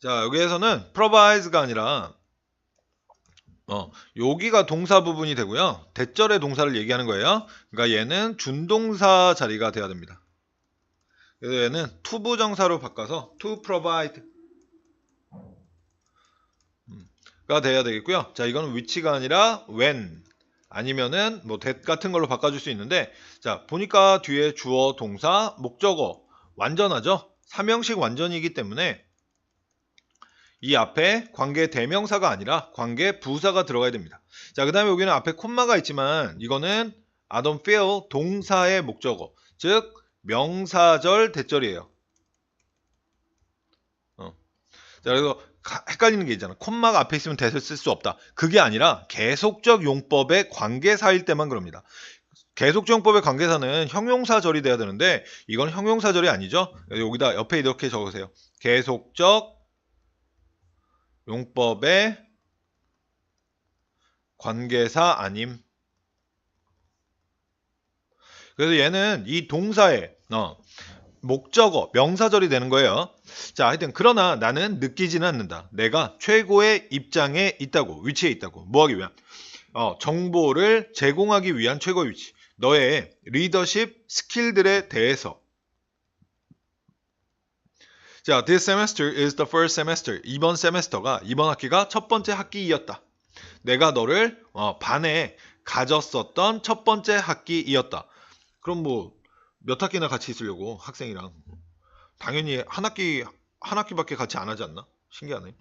자, 여기에서는 provide가 아니라 어, 여기가 동사 부분이 되고요. 대절의 동사를 얘기하는 거예요. 그러니까 얘는 준동사 자리가 돼야 됩니다. 그래서 얘는 투부정사로 바꿔서 to provide 음, 가 돼야 되겠고요. 자, 이거는 which가 아니라 when 아니면은 뭐 that 같은 걸로 바꿔줄 수 있는데 자, 보니까 뒤에 주어, 동사, 목적어 완전하죠? 삼형식 완전이기 때문에 이 앞에 관계 대명사가 아니라 관계 부사가 들어가야 됩니다. 자, 그 다음에 여기는 앞에 콤마가 있지만 이거는 I don't feel 동사의 목적어, 즉 명사절 대절이에요. 어. 자, 그래서 가- 헷갈리는 게 있잖아. 콤마가 앞에 있으면 대절 쓸 수 없다. 그게 아니라 계속적 용법의 관계사일 때만 그럽니다. 계속적 용법의 관계사는 형용사절이 돼야 되는데 이건 형용사절이 아니죠. 여기다 옆에 이렇게 적으세요. 계속적 용법의 관계사 아님. 그래서 얘는 이 동사의 어, 목적어, 명사절이 되는 거예요. 자, 하여튼 그러나 나는 느끼지는 않는다. 내가 최고의 입장에 있다고, 위치에 있다고. 뭐하기 위한? 어, 정보를 제공하기 위한 최고의 위치. 너의 리더십 스킬들에 대해서. 자, this semester is the first semester. 이번 세메스터가 이번 학기가 첫 번째 학기이었다. 내가 너를 어, 반에 가졌었던 첫 번째 학기이었다. 그럼 뭐 몇 학기나 같이 있으려고 학생이랑 당연히 한 학기 한 학기밖에 같이 안 하지 않나? 신기하네.